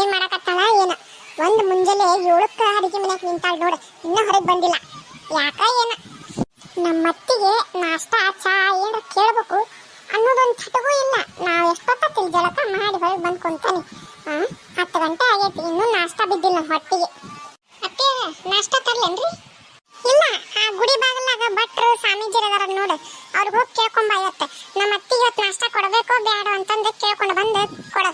ಏನ್ ಮಾಡಕತ್ತಾಳ ಏನ? ಒಂದ್ ಮುಂಜಾನೆ ಏಳಕ್ಕ ಅಡಿಗೆ ಮನೆಗೆ ನಿಂತಾಳ ನೋಡ, ಇನ್ನ ಹೊರಗೆ ಬಂದಿಲ್ಲ. ಯಾಕ ಏನ? ನಮ್ಮ ಅತ್ತಿಗೆ ನಾಷ್ಟಾ, ಚಾ ಏನ ಕೇಳ್ಬೇಕು ಅನ್ನೋದೊಂದು ಚಟಗೂ ಇಲ್ಲ. ನಾವು ಎಷ್ಟೊತ್ತ ಜಳಕ ಮಾಡಿ ಹೊರಗೆ ಬಂದು ಕುಂತಾನೆ. ಆ, ಹತ್ತು ಗಂಟೆ ಆಗೈತಿ, ಇನ್ನೂ ನಾಷ್ಟಾ ಬಿದ್ದಿಲ್ಲ ಹೊಟ್ಟಿಗೆ ಅತ್ತೆ ನಾಷ್ಟಾ ತರ್ಲೇನ್ರಿ? ಇಲ್ಲ, ಆ ಗುಡಿ ಬಾಗಿಲಾಗ ಭಟ್ರು ಸ್ವಾಮೀಜಿರ ಅದಾರ ನೋಡು ಅವ್ರಿಗೆ ಹೋಗಿ ಕೇಳ್ಕೊಂಬ ಇವತ್ತು. ನಮ್ಮ ಅತ್ತಿಗೆ ಇವತ್ತು ನಾಷ್ಟಾ ಕೊಡಬೇಕೋ ಬೇಡ ಅಂತಂದು ಕೇಳ್ಕೊಂಡು ಬಂದು ಕೊಡು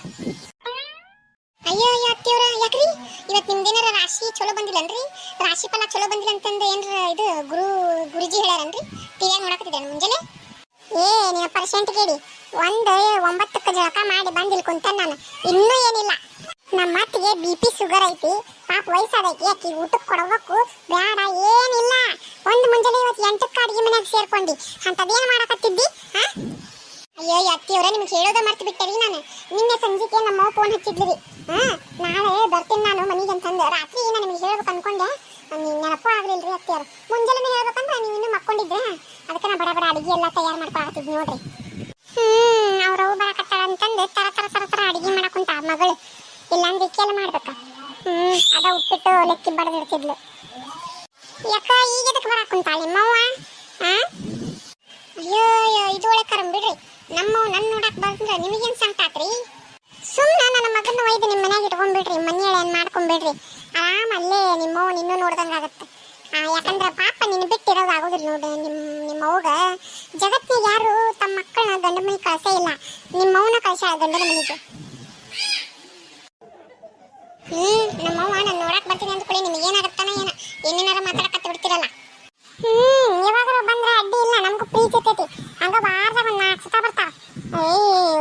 ಯಾಕ್ರಿ ಇವತ್ತು ನಿಮ್ದೇನಾರ ರಾಶಿ ಚಲೋ ಬಂದಿಲ್ಲನ್ರಿ? ರಾಶಿ ಫಲ ಚಲೋ ಬಂದಿಲ್ಲ ಅಂತಂದು ಏನ್ರ ಇದು ಗುರು, ಗುರುಜಿ ಹೇಳ್ಯಾರನ್ರಿ? ಟಿವಿಯಾಗ ನೋಡಕತ್ತಿದ್ದೆ ಮುಂಜಾನೆ? ಏ ನೀವು ಪರ್ಸೆಂಟ್ ಕೇಳಿ. ಒಂದು ಒಂಬತ್ತಕ್ಕೆ ಜಳಕ ಮಾಡಿ ಬಂದಿಲ್ಲ ಕುಂತ ನಾನು. ಇನ್ನೂ ಏನಿಲ್ಲ. ನಮ್ಮ ಅತ್ತಿಗೆ ಬಿ ಪಿ ಶುಗರ್ ಐತಿ. ಪಾಪ ವಯಸ್ಸಾದೈತಿ. ಅಕ್ಕಿ ಊಟಕ್ಕೆ ಕೊಡಬೇಕು ಬೇಡ ಏನಿಲ್ಲ. ಒಂದು ಮುಂಜಾನೆ ಇವತ್ತು ಎಂಟಕ್ಕೆ ಅಡುಗೆ ಮನೆಯಾಗ ಸೇರ್ಕೊಂಡು. ಅಂಥದ್ದೇನು ಮಾಡಕತ್ತಿದ್ದಿ ಹಾಂ ಅಯ್ಯೋ ಅತ್ತಿಯವರೇ ನಿಮ್ಗೆ ಹೇಳೋದೇ ಮರ್ತು ಬಿಟ್ಟರಿ ನಾನು. ನಿನ್ನೆ ಸಂಜೆಗೆ ನಮ್ಮ ಫೋನ್ ಹಚ್ಚಿದ್ರಿ ಹಾಂ ಮನೆಗೆ ಅಂತಂದು ರಾತ್ರಿ ನಾನು ನಿಮಗೆ ಹೇಳ್ಬೇಕು ಅನ್ಕೊಂಡೆ. ನೀವು ನೆನಪು ರೀ ಅತ್ತಿಯವ್ರ. ಮುಂಜಾನೆ ಹೇಳ್ಬೇಕಂದ್ರೆ ನೀವು ಇನ್ನೂ ಮಕ್ಕೊಂಡಿದ್ರೆ? ಅದಕ್ಕೆ ನಾನು ಬಡ ಬಡ ಅಡಿಗೆ ಎಲ್ಲ ತಯಾರು ಮಾಡ್ಕೊಳತ್ತಿದ್ ನೋಡ್ರಿ. ಹ್ಮ್ ಅವ್ರವು ಬರಕತ್ತಾಳ ಅಂತಂದು ತರ ತರ ತರ ತರ ಅಡಿಗೆ ಮಾಡಕ್ಕುಂತ ಮಗಳು. ಇಲ್ಲಾಂದ್ರೆ ಇಕ್ಕೆಲ್ಲ ಮಾಡ್ಬೇಕು. ಹ್ಮ್, ಅದ ಉಪ್ಪಿಟ್ಟು ಲೆಕ್ಕಿ ಬಡದಿಡ್ತಿದ್ಲು. ಯಾಕ, ಈಗ ಇದಕ್ಕೆ ಬರಾಕುಂತಾಳ ನಿಮ್ಮವ್ವ? ಹಾ? ಅಯ್ಯೋ ಅಯ್ಯೋ, ಇದು ಒಳ್ಳೆ ಕರಂ ಬಿಡ್ರಿ. ನಮ್ಮವ್ ನನ್ನ ನೋಡಕ್ ಬಂದ್ರೆ ನಿಮಗೇನ್ ಸಂಕಟ ಆತ್ರಿ ಸುಮ್ಮನೆ ನನ್ನ ಮಗನ ಒಯ್ದು ನಿಮ್ಮ ಮನ್ಯಾಗ ಇಟ್ಕೊಂಡ್ಬಿಡ್ರಿ ಮನೆಯೊಳಗೆ ಏನ್ ಮಾಡ್ಕೊಂಡ್ಬಿಡ್ರಿ ಆರಾಮ ಅಲ್ಲೇ ನಿಮ್ಮವ್ವ ನಿನ್ನೂ ನೋಡ್ದಂಗ ಆ, ಯಾಕಂದ್ರೆ ಪಾಪ ನಿನ್ನ ಬಿಟ್ಟಿರೋದು ಆಗೋದಿಲ್ಲ ನೋಡ್ರಿ ನಿಮ್ಮ ನಿಮ್ಮ ಅವ್ಗ ಜಗತ್ತಿನ ಯಾರು ತಮ್ಮ ಮಕ್ಕಳನ್ನ ಗಂಡ ಮನೆಗೆ ಕಳ್ಸೇ ಇಲ್ಲ. ನಿಮ್ಮ ಅವನ ಕಳ್ಸ ಗಂಡನ ಮನೆಗೆ. ಹ್ಮ್ ನಮ್ಮವ್ವ ನಾನು ನೋಡಕ್ ಬರ್ತೀನಿ ಅಂದ್ಕೊಳ್ಳಿ. ನಿಮಗೆ ಏನಾಗತ್ತಾನ ಏನ. ಏನೇನಾರ ಮಾತಾಡಕತ್ತ ಬಿಡ್ತಿರಲ್ಲ. ಹ್ಮ್ ಯಾವಾಗಾರ ಬಂದ್ರೆ ಅಡ್ಡಿ ಇಲ್ಲ. ನಮಗೂ ಪ್ರೀತಿ ಇರ್ತೈತಿ. ಹಂಗ ಬಾರ್ದಾಗ ಒಂದ್ ನಾಲ್ಕು ಸುತ್ತ ಬರ್ತಾವ ಏಯ್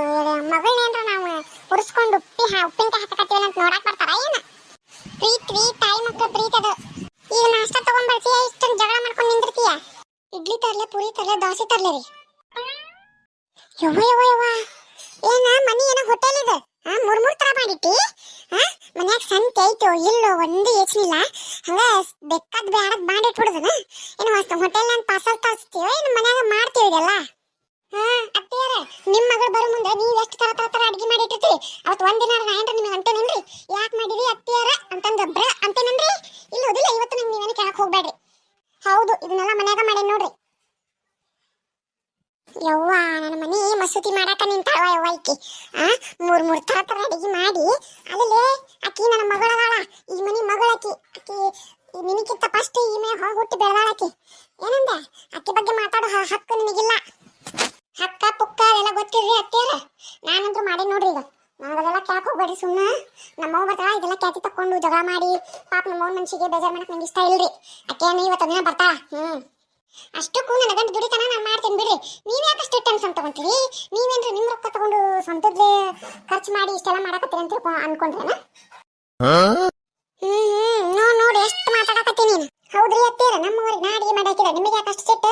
ಮಗಳನ್ನೇನ್ರ ನಾವು ಉರ್ಸ್ಕೊಂಡು ಉಪ್ಪಿ ಉಪ್ಪಿನಕಾಯಿ ಹಾಕಕತ್ತೀವಲ್ಲ ಅಂತ ನೋಡಕ್ ಬರ್ತಾರ? ಏನ? ಪ್ರೀತ್ ರೀ ಅದು. ಈಗ ನಾಷ್ಟ ತಗೊಂಡ್ ಇಷ್ಟೊಂದು ಜಗಳ ಮಾಡ್ಕೊಂಡು ನಿಂದಿರ್ತೀಯ? ಇಡ್ಲಿ ತರ್ಲೆ, ಪುರಿ ತರ್ಲೆ, ದೋಸೆ ತರ್ಲೆ ರೀ. ಯವ್ವ ಯವ್ವ ಯವ್ವ. ಮನಿ ಏನೋ ಹೋಟೆಲ್ ಇದೆ? ಆ ಮೂರ್ ತರ ಮಾಡಿಟ್ಟಿ? ಹಾ ಮನ್ಯಾಗ ಸಂತೆ ಐತೋ, ಇಲ್ಲೋ, ಒಂದು ಯೋಚನಿಲ್ಲ. ಹಂಗ ಬೇಕಾದ್ ಬ್ಯಾಡದ್ ಮಾಡಿಟ್ಬಿಡುದನ ಏನು ಹೋಟೆಲ್ ನಾನು ಪಾರ್ಸಲ್ ತರಿಸ್ತೀವೋ ಏನು ಮನ್ಯಾಗ ಮಾಡ್ತೀವಿ ಇದೆಲ್ಲ? ಹಾ, ಅತ್ತಿಯರ. ಮಗಳು ಬರೋ ಮುಂದೆ ನೀವು ಎಷ್ಟು ತರ ತರ ತರ ಅಡಿಗೆ ಮಾಡಿಟ್ಟಿರ್ತೀರಿ? ಅವತ್ತು ಒಂದಿನ ನಾನು ಏನ್ರ ನಿಮಗೆ ಅಂತೇನೇನ್ರಿ? ಯಾಕೆ ಮಾಡಿರಿ ಅತ್ತಿಯಾರ ಅಂತಂದ ಬ್ರ ಅಂತೇನೇನ್ರಿ? ಇಲ್ಲ ಹೋದಿಲ್ಲ ಇವತ್ತು ನಂಗೆ ನೀವೇನು ಕೇಳಕ್ಕೆ ಹೋಗ್ಬೇಡ್ರಿ. ಹೌದು, ಇದನ್ನೆಲ್ಲ ಮನ್ಯಾಗ ಮಾಡಿ ನೋಡ್ರಿ. ಯವ್ವ ನನ್ನ ಮನಿ ಮಸೂತಿ ಮಾಡಾಕ ನಿಂತಾಳ ಯವ್ವ ಈಕಿ. ಆ, ಮೂರ್ ಮೂರ್ ತರ ತರ ಅಡಿಗೆ ಮಾಡಿ, ಅಲ್ಲೇ ಅಕ್ಕಿ ನನ್ನ ಮಗಳದಾಳ. ಈ ಮನಿ ಮಗಳ ಆಕಿ ನಿನಗಿಂತ ಫಸ್ಟ್ ಈ ಮನೆ ಹೋಗ್ಬಿಟ್ಟು ಹುಟ್ಟಿ ಬೆಳೆದಾಳ ಆಕಿ ಏನಂದ? ಆಕಿ ಬಗ್ಗೆ ಮಾತಾಡೋ ಹಕ್ಕು ನಿನಗಿಲ್ಲ. ಪುಕ್ಕ ಅದೆಲ್ಲ ಗೊತ್ತಿರ್ರಿ ಅತ್ತೇರ ನಾನಂತೂ ಮಾಡಿ ನೋಡ್ರಿ ಈಗ. ನನಗದೆಲ್ಲ ಕ್ಯಾಕ್ ಹೋಗ್ಬೇಡ್ರಿ ಸುಮ್ಮನೆ ನಮ್ಮವ್ ಬರ್ತಾಳ, ಇದೆಲ್ಲ ಕ್ಯಾತಿ ತಕೊಂಡು ಜಗಳ ಮಾಡಿ. ಪಾಪ ನಮ್ಮವ್ ಮನ್ಸಿಗೆ ಬೇಜಾರ್ ಮಾಡಕ್ ನಂಗೆ ಇಷ್ಟ ಇಲ್ರಿ. ಅಕ್ಕೇನು ಇವತ್ತು ದಿನ ಬರ್ತಾಳ. ಹ್ಮ್. ಅಷ್ಟಕ್ಕೂ ನನ್ನ ಗಂಡ ದುಡಿತನ, ನಾನು ಮಾಡ್ತೀನಿ ಬಿಡ್ರಿ. ನೀವ್ ಯಾಕೆ ಅಷ್ಟು ಟೆನ್ಷನ್ ತಗೊಂತೀರಿ? ನೀವೇನ್ರಿ ನಿಮ್ ರೊಕ್ಕ ತಗೊಂಡು ಸ್ವಂತದ್ಲೇ ಖರ್ಚು ಮಾಡಿ ಇಷ್ಟೆಲ್ಲ ಮಾಡಕತ್ತೀರಿ ಅಂತ ಅನ್ಕೊಂಡ್ರೇನ ಹ್ಮ್ ಹ್ಮ್ ನೋ ನೋಡಿ ಎಷ್ಟು ಮಾತಾಡಕತ್ತೀನಿ ನೀನು ಹೌದ್ರಿ ಅತ್ತೀರ ನಮ್ಮವ್ರಿಗೆ ನಾ ಅಡಿಗೆ ಮಾಡಿ ಹಾಕಿದ ನಿಮಗೆ ಯಾಕೆ ಅಷ್ಟು ಸಿಟ್ಟು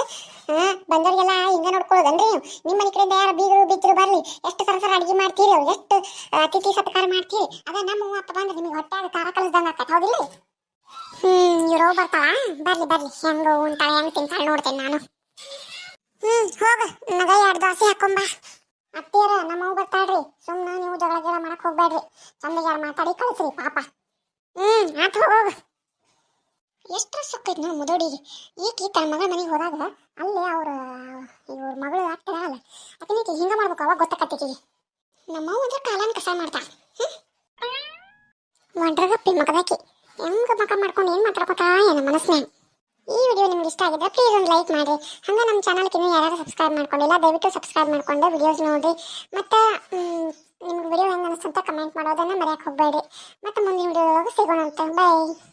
ಹಾ ಬಂದವ್ರಿಗೆಲ್ಲ ಹಿಂಗ ನೋಡ್ಕೊಳ್ಳೋದನ್ರಿ ನೀವು ನಿಮ್ಮ ಮನೆ ಕಡೆಯಿಂದ ಯಾರು ಬೀಗರು ಬಿದ್ದರು ಬರಲಿ. ಎಷ್ಟು ಸರ ಸರ ಅಡಿಗೆ ಮಾಡ್ತೀರಿ ಎಷ್ಟು ಅತಿಥಿ ಸತ್ಕಾರ ಮಾಡ್ತೀರಿ? ಅದ ನಮ್ಮ ಅಪ್ಪ ಬಂದ್ರೆ ನಿಮಗೆ ಹೊಟ್ಟೆಯಾಗ ಖಾರ ಕಲಿಸ್ದಂಗ ಆಗ್ತದೆ ಹೌದಿಲ್ಲ? ಹ್ಮ್, ಇವ್ರು ಬರ್ತಾಳ ಬರ್ಲಿ ಬರ್ಲಿ. ಹೆಂಗ ಉಂಟಾಳ ಹೆಂಗ್ ತಿಂತಾಳ ನೋಡ್ತೇನೆ ನಾನು. ಹ್ಮ್, ಹೋಗ. ಮಗ ಎರಡು ದೋಸೆ ಹಾಕೊಂಬ ಅತ್ತಿಯರ ನಮ್ಮವ್ ಬರ್ತಾಳ್ರಿ ಸುಮ್ಮನೆ ನೀವು ಜಗಳ ಜಗಳ ಮಾಡಕ್ ಹೋಗ್ಬೇಡ್ರಿ. ಚಂದ ಮಾತಾಡಿ ಕಳಿಸ್ರಿ, ಪಾಪ. ಹ್ಮ್, ಆತ್ ಹೋಗ. ಎಷ್ಟು ಸೊಕ್ಕೈತಿ ನೋಡಿ ಮುದೋಡಿಗೆ? ಈಕಿ ತನ್ನ ಮಗಳ ಮನೆಗೆ ಹೋದಾಗ ಅಲ್ಲೇ ಅವ್ರ, ಇವ್ರ ಮಗಳು ಆಗ್ತಾರ ಅಲ್ಲ. ಅದನ್ನ ಹಿಂಗ ಮಾಡ್ಬೇಕು ಅವಾಗ ಗೊತ್ತಾಕತ್ತೀಕಿ ನಮ್ಮ ಅಂದ್ರೆ ಕಾಲನ ಕಸ ಮಾಡ್ತಾ. ಒಂಡ್ರಗಪ್ಪಿ ಮಗದಾಕಿ. ಹೆಂಗ ಮಗ ಮಾಡ್ಕೊಂಡು ಏನ್ ಮಾತಾಡ್ಕೊತಾ ಏನ ಮನಸ್ನ್ಯಾಗ. ಈ ವಿಡಿಯೋ ನಿಮ್ಗೆ ಇಷ್ಟ ಆಗಿದ್ರೆ ಪ್ಲೀಸ್ ಒಂದು ಲೈಕ್ ಮಾಡಿ. ಹಂಗೆ ನಮ್ಮ ಚಾನಲ್ಗೆ ಇನ್ನೂ ಯಾರು ಸಬ್ಸ್ಕ್ರೈಬ್ ಮಾಡ್ಕೊಂಡಿಲ್ಲ, ದಯವಿಟ್ಟು ಸಬ್ಸ್ಕ್ರೈಬ್ ಮಾಡ್ಕೊಂಡು ವಿಡಿಯೋಸ್ ನೋಡಿ ಮತ್ತು ನಿಮ್ಗೆ ವಿಡಿಯೋ ಹೆಂಗೆ ಅನಿಸ್ತಂತ ಕಮೆಂಟ್ ಮಾಡೋದನ್ನ ಮರೆಯಕ್ಕೆ ಹೋಗಬೇಡಿ ಮತ್ತು ಮುಂದಿನ ವಿಡಿಯೋದೊಳಗೆ ಸಿಗೋಣ ಅಂತ ಬಾಯ್